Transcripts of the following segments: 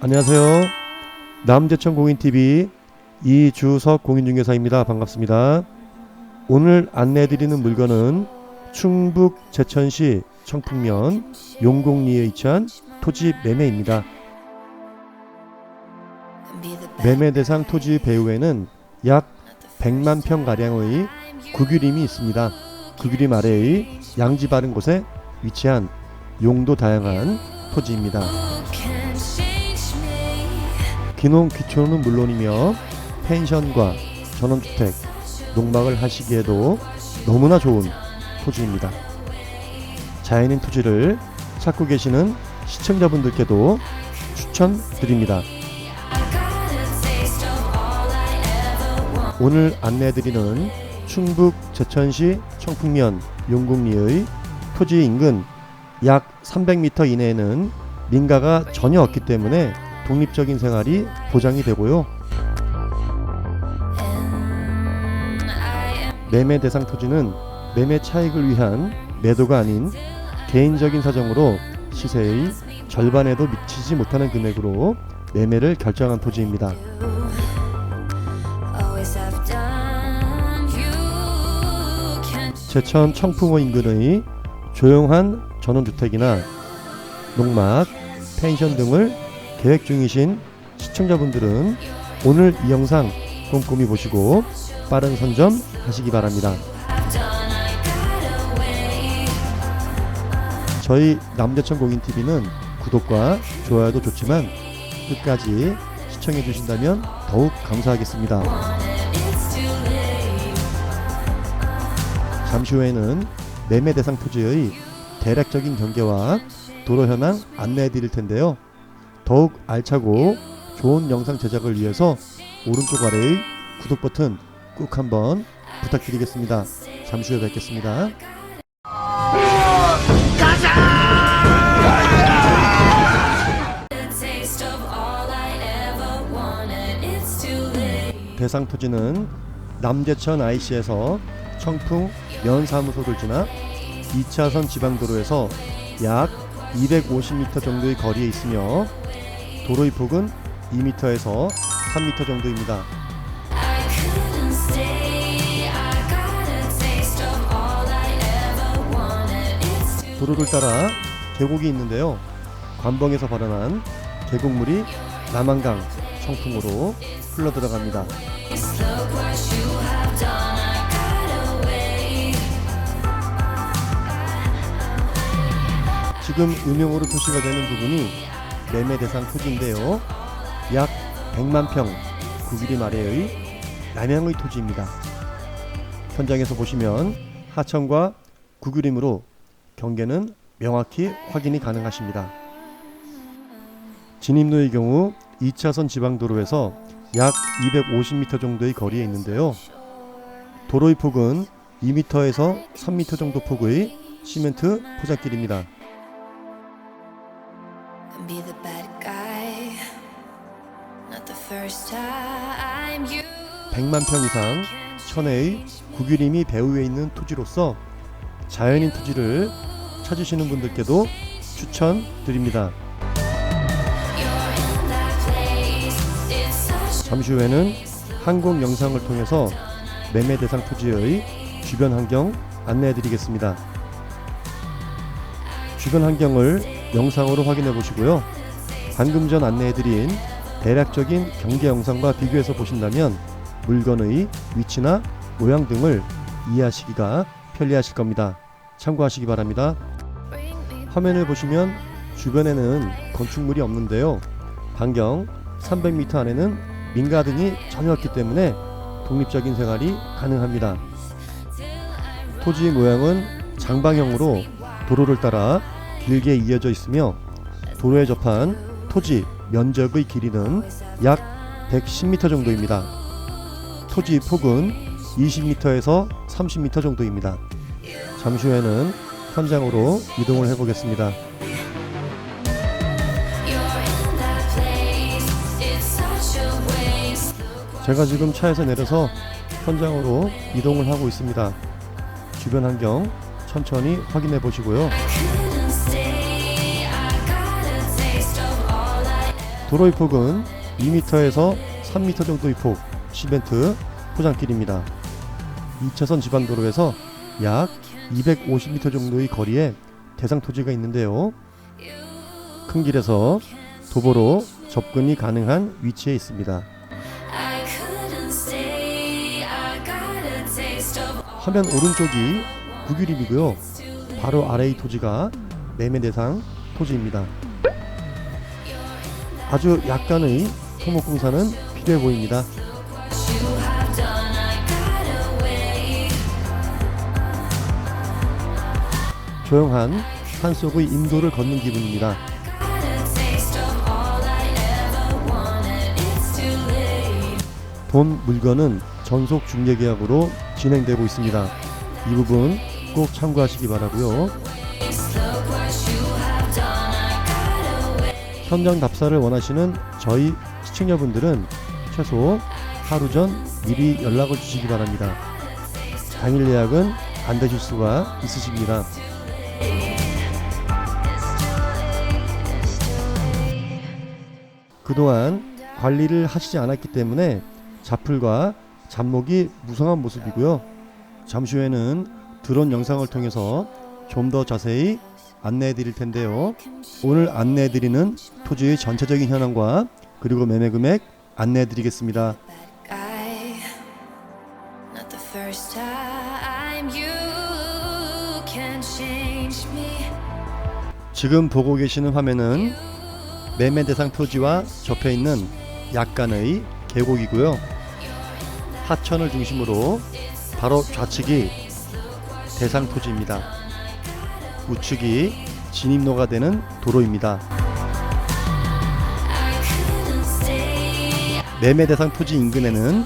안녕하세요. 남재천 공인TV 이주석 공인중개사입니다. 반갑습니다. 오늘 안내해드리는 물건은 충북 제천시 청풍면 용곡리에 위치한 토지 매매입니다. 매매 대상 토지 배후에는 약 100만 평 가량의 구규림이 있습니다. 구규림 아래의 양지 바른 곳에 위치한 용도 다양한 토지입니다. 기농 귀촌은 물론이며 펜션과 전원주택, 농막을 하시기에도 너무나 좋은 토지입니다. 자연인 토지를 찾고 계시는 시청자분들께도 추천드립니다. 오늘 안내해드리는 충북 제천시 청풍면 용궁리의 토지 인근 약 300m 이내에는 민가가 전혀 없기 때문에 독립적인 생활이 보장이 되고요. 매매 대상 토지는 매매 차익을 위한 매도가 아닌 개인적인 사정으로 시세의 절반에도 미치지 못하는 금액으로 매매를 결정한 토지입니다. 제천 청풍호 인근의 조용한 전원주택이나 농막, 펜션 등을 계획 중이신 시청자분들은 오늘 이 영상 꼼꼼히 보시고 빠른 선점 하시기 바랍니다. 저희 남대천 공인TV는 구독과 좋아요도 좋지만 끝까지 시청해 주신다면 더욱 감사하겠습니다. 잠시 후에는 매매 대상 토지의 대략적인 경계와 도로 현황 안내해 드릴 텐데요. 더욱 알차고 좋은 영상 제작을 위해서 오른쪽 아래의 구독 버튼 꾹 한번 부탁드리겠습니다. 잠시 후에 뵙겠습니다. 대상 토지는 남제천 IC에서 청풍 면사무소를 지나 2차선 지방도로에서 약 250m 정도의 거리에 있으며 도로의 폭은 2m에서 3m 정도입니다. 도로를 따라 계곡이 있는데요. 관봉에서 발현한 계곡물이 남한강 청풍으로 흘러 들어갑니다. 지금 음영으로 표시가 되는 부분이 매매 대상 토지인데요. 약 100만 평 구기림 아래의 남양의 토지입니다. 현장에서 보시면 하천과 구규림으로 경계는 명확히 확인이 가능하십니다. 진입로의 경우 2차선 지방도로에서 약 250m 정도의 거리에 있는데요. 도로의 폭은 2m에서 3m 정도 폭의 시멘트 포장길입니다. 100만 평 이상 천혜의 구규림이 배후에 있는 토지로서 자연인 토지를 찾으시는 분들께도 추천드립니다. 잠시 후에는 항공 영상을 통해서 매매 대상 토지의 주변 환경 안내해 드리겠습니다. 주변 환경을 영상으로 확인해 보시고요. 방금 전 안내해 드린 대략적인 경계 영상과 비교해서 보신다면 물건의 위치나 모양 등을 이해하시기가 편리하실 겁니다. 참고하시기 바랍니다. 화면을 보시면 주변에는 건축물이 없는데요. 반경 300m 안에는 민가 등이 전혀 없기 때문에 독립적인 생활이 가능합니다. 토지 모양은 장방형으로 도로를 따라 길게 이어져 있으며 도로에 접한 토지 면적의 길이는 약 110m 정도입니다. 토지 폭은 20m에서 30m 정도입니다. 잠시 후에는 현장으로 이동을 해보겠습니다. 제가 지금 차에서 내려서 현장으로 이동을 하고 있습니다. 주변 환경 천천히 확인해 보시고요. 도로의 폭은 2m에서 3m 정도의 폭 시멘트 포장길입니다. 2차선 지방도로에서 약 250m 정도의 거리에 대상 토지가 있는데요. 큰 길에서 도보로 접근이 가능한 위치에 있습니다. 화면 오른쪽이 국유림이고요. 바로 아래의 토지가 매매 대상 토지입니다. 아주 약간의 토목공사는 필요해 보입니다. 조용한 산속의 인도를 걷는 기분입니다. 본 물건은 전속 중개 계약으로 진행되고 있습니다. 이 부분 꼭 참고하시기 바라고요. 현장 답사를 원하시는 저희 시청자분들은 최소 하루 전 미리 연락을 주시기 바랍니다. 당일 예약은 안 되실 수가 있으십니다. 그동안 관리를 하시지 않았기 때문에 자풀과 잡목이 무성한 모습이고요. 잠시 후에는 드론 영상을 통해서 좀 더 자세히 안내해 드릴 텐데요. 오늘 안내해 드리는 토지의 전체적인 현황과 그리고 매매 금액 안내해 드리겠습니다. 지금 보고 계시는 화면은 매매 대상 토지와 접해 있는 약간의 계곡이고요. 하천을 중심으로 바로 좌측이 대상 토지입니다. 우측이 진입로가 되는 도로입니다. 매매 대상 토지 인근에는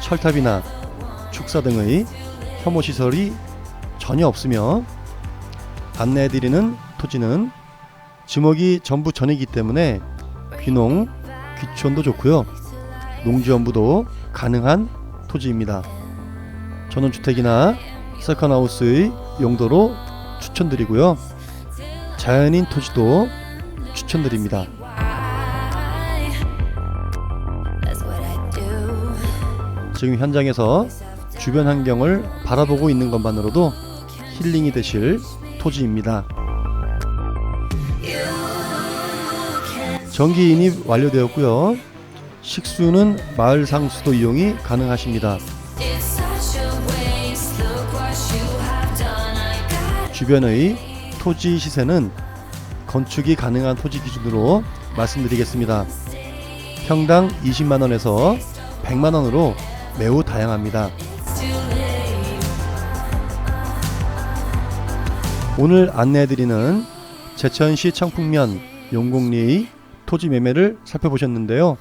철탑이나 축사 등의 혐오 시설이 전혀 없으며 안내해드리는 토지는 지목이 전부 전이기 때문에 귀농, 귀촌도 좋고요. 농지연부도 가능한 토지입니다. 전원주택이나 세컨하우스의 용도로 추천드리고요. 자연인 토지도 추천드립니다. 지금 현장에서 주변 환경을 바라보고 있는 것만으로도 힐링이 되실 토지입니다. 전기 인입 완료되었고요. 식수는 마을 상수도 이용이 가능하십니다. 주변의 토지 시세는 건축이 가능한 토지 기준으로 말씀드리겠습니다. 평당 20만 원에서 100만 원으로 매우 다양합니다. 오늘 안내해드리는 제천시 청풍면 용곡리의 토지 매매를 살펴보셨는데요.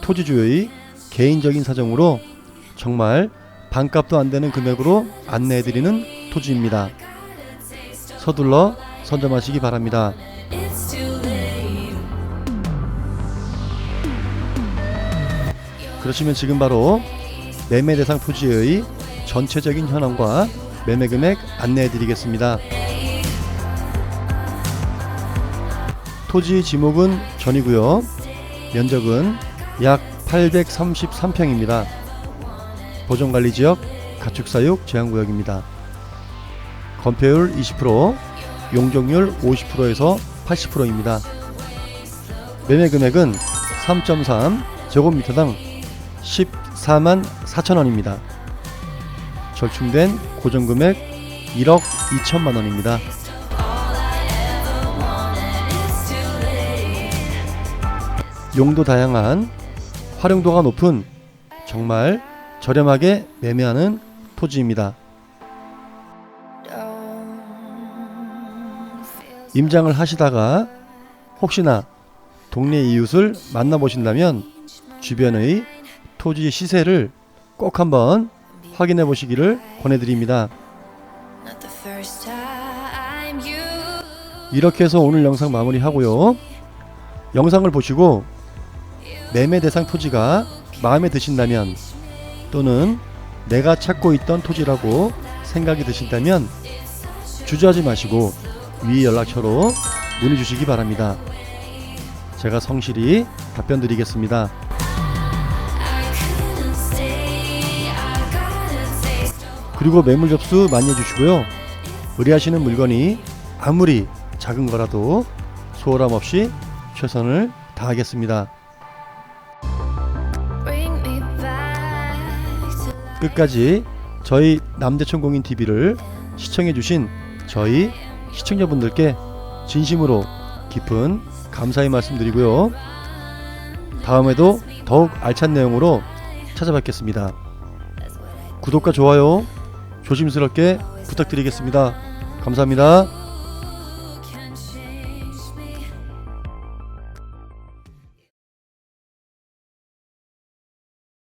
토지주의 개인적인 사정으로 정말 반값도 안 되는 금액으로 안내해드리는 토지입니다. 서둘러 선점하시기 바랍니다. 그러시면 지금 바로 매매 대상 토지의 전체적인 현황과 매매 금액 안내해 드리겠습니다. 토지 지목은 전이고요. 면적은 약 833평입니다. 보존관리 지역 가축사육 제한구역입니다. 건폐율 20%, 용적률 50%에서 80%입니다. 매매 금액은 3.3 제곱미터당 14만 4천 원입니다. 절충된 고정금액 1억 2천만 원입니다. It's too late. 용도 다양한 활용도가 높은 정말 저렴하게 매매하는 토지입니다. 임장을 하시다가 혹시나 동네 이웃을 만나보신다면 주변의 토지 시세를 꼭 한번 확인해 보시기를 권해드립니다. 이렇게 해서 오늘 영상 마무리하고요. 영상을 보시고 매매 대상 토지가 마음에 드신다면 또는 내가 찾고 있던 토지라고 생각이 드신다면 주저하지 마시고 위 연락처로 문의 주시기 바랍니다. 제가 성실히 답변 드리겠습니다. 그리고 매물 접수 많이 해주시고요. 의뢰하시는 물건이 아무리 작은 거라도 소홀함 없이 최선을 다하겠습니다. 끝까지 저희 남대천 공인 TV를 시청해주신 저희 시청자분들께 진심으로 깊은 감사의 말씀드리고요. 다음에도 더욱 알찬 내용으로 찾아뵙겠습니다. 구독과 좋아요 조심스럽게 부탁드리겠습니다. 감사합니다.